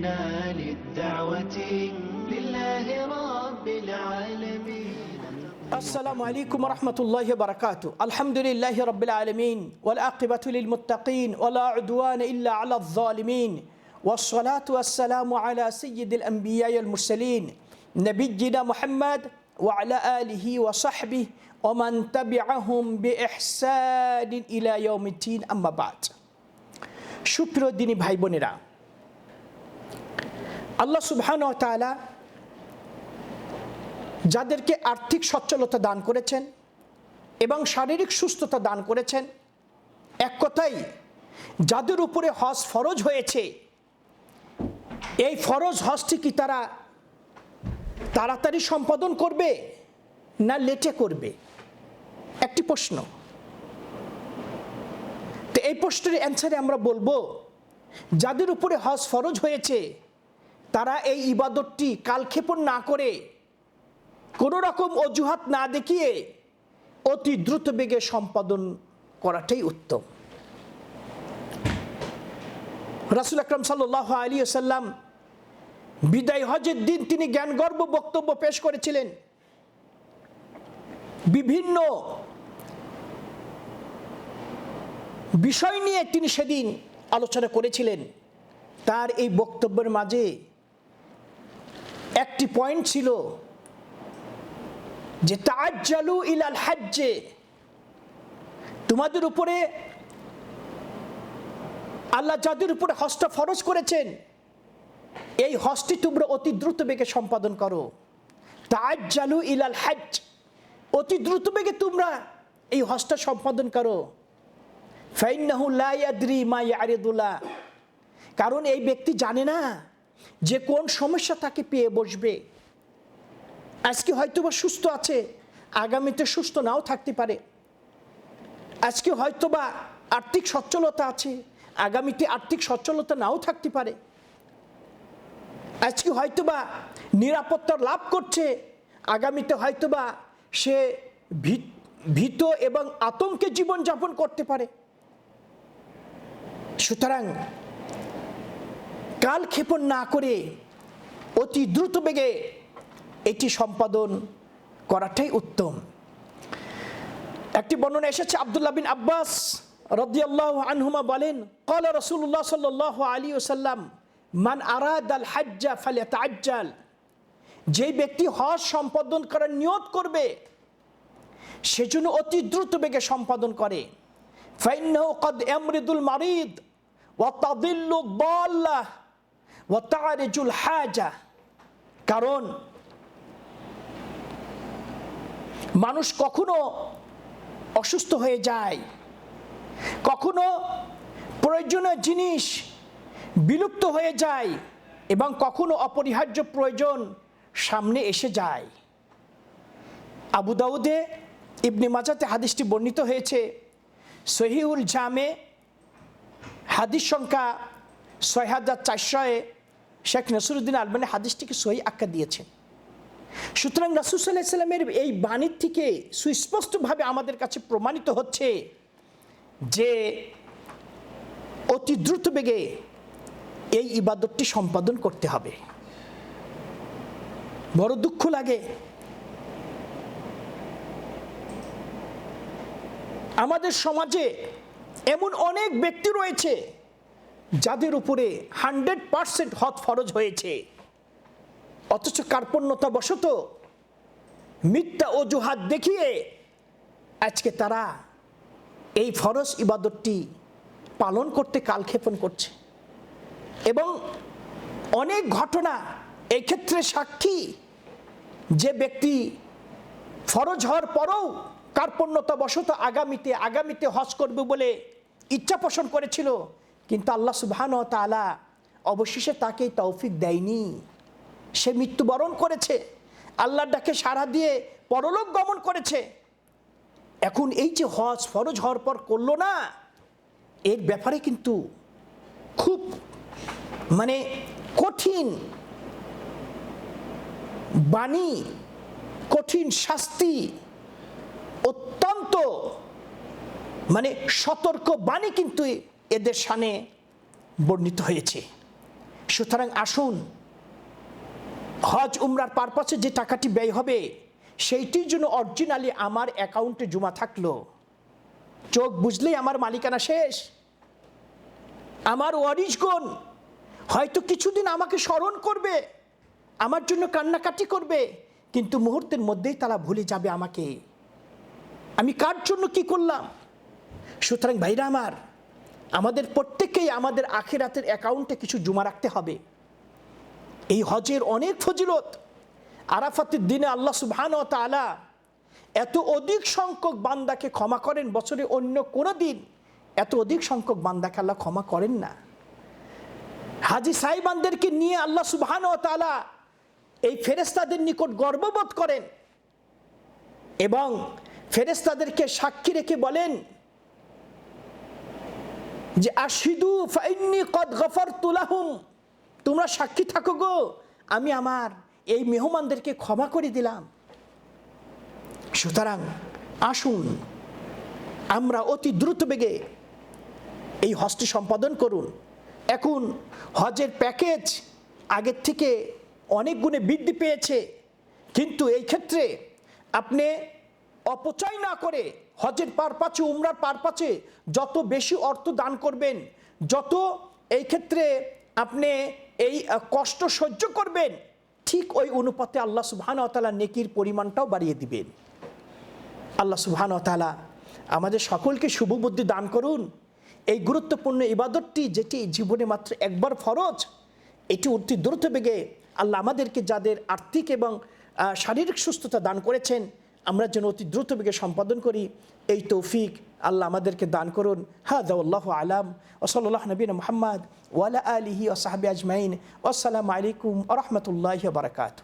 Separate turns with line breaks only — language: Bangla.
جئنا للدعوة لله رب العالمين.
السلام عليكم ورحمة الله وبركاته. الحمد لله رب العالمين والآقبة للمتقين ولا عدوان إلا على الظالمين والصلاة والسلام على سيد الأنبياء المرسلين نبينا محمد وعلى آله وصحبه ومن تبعهم بإحسان إلى يوم الدين. أما بعد شكرا ديني بهاي بونيرا. আল্লাহ সুবহান যাদেরকে আর্থিক সচ্ছলতা দান করেছেন এবং শারীরিক সুস্থতা দান করেছেন, এক কথাই যাদের উপরে হজ ফরজ হয়েছে, এই ফরজ হজটি কি তারা তাড়াতাড়ি সম্পাদন করবে না লেটে করবে? একটি প্রশ্ন। তো এই প্রশ্নের অ্যান্সারে আমরা বলব, যাদের উপরে হজ ফরজ হয়েছে তারা এই ইবাদতটি কালক্ষেপণ না করে, কোনো রকম অজুহাত না দেখিয়ে অতি দ্রুত বেগে সম্পাদন করাটাই উত্তম। রাসুল আকরম সাল্লাহ আলী সাল্লাম বিদায় হজের দিন তিনি জ্ঞানগর্ব বক্তব্য পেশ করেছিলেন। বিভিন্ন বিষয় নিয়ে তিনি সেদিন আলোচনা করেছিলেন। তার এই বক্তব্যের মাঝে একটি পয়েন্ট ছিল যে তাজ্জালু ইলাল হাজ্জে, তোমাদের উপরে আল্লাহ যাদের উপরে হস্ত ফরজ করেছেন, এই হস্তি তোমরা অতি দ্রুত বেগে সম্পাদন করো। তাজ্জালু ইলাল হাজ অতি দ্রুত বেগে তোমরা এই হস্ত সম্পাদন করো। ফাইন্নাহু লা ইয়াদরি মা ইয়ারিদুল্লাহ, কারণ এই ব্যক্তি জানে না যে কোন সমস্যা তাকে পেয়ে বসবে। আজকে হয়তো বা সুস্থ আছে, আগামীতে সুস্থ নাও থাকতে পারে। আজকে হয়তো বা আর্থিক সচ্ছলতা আছে, আগামীতে আর্থিক সচ্ছলতা নাও থাকতে পারে। আজকে হয়তো বা নিরাপত্তা লাভ করছে, আগামীতে হয়তো বা সে ভীত এবং আতঙ্কে জীবনযাপন করতে পারে। সুতরাং কালক্ষেপণ না করে অতি দ্রুত বেগে এটি সম্পাদন করাটাই উত্তম। একটি বর্ণনা এসেছে, আবদুল্লাহ বিন আব্বাস রদিয়াল্লাহ আনহুমা বলেন, কল রসুল্লাহ সাল্লাহ আলী ওসাল্লাম মান আরাদ আল হাজ্জা ফালে তাজ্জাল যে ব্যক্তি হজ সম্পাদন করার নিয়ত করবে, সেজন্য অতি দ্রুত বেগে সম্পাদন করে। ফাইন্নাহু কদ এমরিদুল মারিদ, ওয়া তাদিল্লু দাল্লাহ হাজা কারণ মানুষ কখনো অসুস্থ হয়ে যায়, কখনো প্রয়োজনীয় জিনিস বিলুপ্ত হয়ে যায় এবং কখনো অপরিহার্য প্রয়োজন সামনে এসে যায়। আবু দাউদে ইবনে মাজাতে হাদিসটি বর্ণিত হয়েছে সহিউল জামে, হাদিস সংখ্যা ছয় হাজার চারশয়ে শেখ নসরুদ্দিন আলবানি হাদিসটিকে সহি আখ্যা দিয়েছেন। সুতরাং রাসুসাল্লাহ সাল্লামের এই বাণীর থেকে সুস্পষ্টভাবে আমাদের কাছে প্রমাণিত হচ্ছে যে অতি দ্রুত বেগে এই ইবাদতটি সম্পাদন করতে হবে। বড় দুঃখ লাগে। আমাদের সমাজে এমন অনেক ব্যক্তি রয়েছে যাদের উপরে হান্ড্রেড পারসেন্ট হত ফরজ হয়েছে। অথচ কার্পণ্যতা বশত মিথ্যা অজুহাত দেখিয়ে আজকে তারা এই ফরজ ইবাদতটি পালন করতে কালক্ষেপণ করছে। এবং অনেক ঘটনা এই ক্ষেত্রে সাক্ষী যে ব্যক্তি ফরজ হওয়ার পরেও কার্পণ্যতা বশত আগামীতে আগামীতে হজ করবে বলে ইচ্ছা পোষণ করেছিল। কিন্তু আল্লাহ সুবহান তালা অবশেষে তাকে তৌফিক দেয়নি। সে মৃত্যুবরণ করেছে। আল্লাহর ডাকে সাড়া দিয়ে পরলোক গমন করেছে। এখন এই যে হজ ফরজ হওয়ার পর করল না, এর ব্যাপারে কিন্তু খুব মানে কঠিন বাণী, কঠিন শাস্তি, অত্যন্ত মানে সতর্ক বাণী কিন্তু এদের সানে বর্ণিত হয়েছে। সুতরাং আসুন, হজ উমরার পারপাসে যে টাকাটি ব্যয় হবে, সেইটির জন্য অরিজিনালি আমার অ্যাকাউন্টে জমা থাকল। চোখ বুঝলেই আমার মালিকানা শেষ। আমার ওয়ারিশগণ হয়তো কিছুদিন আমাকে স্মরণ করবে, আমার জন্য কান্নাকাটি করবে, কিন্তু মুহূর্তের মধ্যেই তারা ভুলে যাবে আমাকে। আমি কার জন্য কি করলাম? সুতরাং ভাইরা আমার আমাদের প্রত্যেককেই আমাদের আখেরাতের অ্যাকাউন্টে কিছু জমা রাখতে হবে। এই হজের অনেক ফজিলত। আরাফাতের দিনে আল্লাহ সুবহান তালা এত অধিক সংখ্যক বান্দাকে ক্ষমা করেন, বছরে অন্য কোনো দিন এত অধিক সংখ্যক বান্দাকে আল্লাহ ক্ষমা করেন না। হাজি সাইবানদেরকে নিয়ে আল্লাহ সুবহান তালা এই ফেরেস্তাদের নিকট গর্ববোধ করেন এবং ফেরেস্তাদেরকে সাক্ষী রেখে বলেন যে আশিদু ফাইন্নি কদ গফর তুলাহুম তোমরা সাক্ষী থাকো গো, আমি আমার এই মেহমানদেরকে ক্ষমা করে দিলাম। সুতরাং আসুন, আমরা অতি দ্রুত বেগে এই হজটি সম্পাদন করুন। এখন হজের প্যাকেজ আগের থেকে অনেক গুণে বৃদ্ধি পেয়েছে। কিন্তু এই ক্ষেত্রে আপনি অপচয় না করে হজের পার পাচ্ছে উমরার পার পাচ্ছে যত বেশি অর্থ দান করবেন, যত এই ক্ষেত্রে আপনি এই কষ্ট সহ্য করবেন, ঠিক ওই অনুপাতে আল্লাহ সুবহান তালা নেকির পরিমাণটাও বাড়িয়ে দিবেন। আল্লাহ সুবহান তালা আমাদের সকলকে শুভবুদ্ধি দান করুন। এই গুরুত্বপূর্ণ ইবাদতটি যেটি জীবনে মাত্র একবার ফরজ, এটি অতি দ্রুত বেগে আল্লাহ আমাদেরকে যাদের আর্থিক এবং শারীরিক সুস্থতা দান করেছেন আমরা যেন অতি দ্রুত বেগে সম্পাদন করি, এই তৌফিক আল্লাহ আমাদেরকে দান করুন। হাদাউল্লাহ আলাম। ওসল্লাহ নবীন মোহাম্মদ ওয়ালা আলিহি ও সাহাবি আজমাইন। আসসালামু আলাইকুম আ রহমতুল্লাহ বারকাত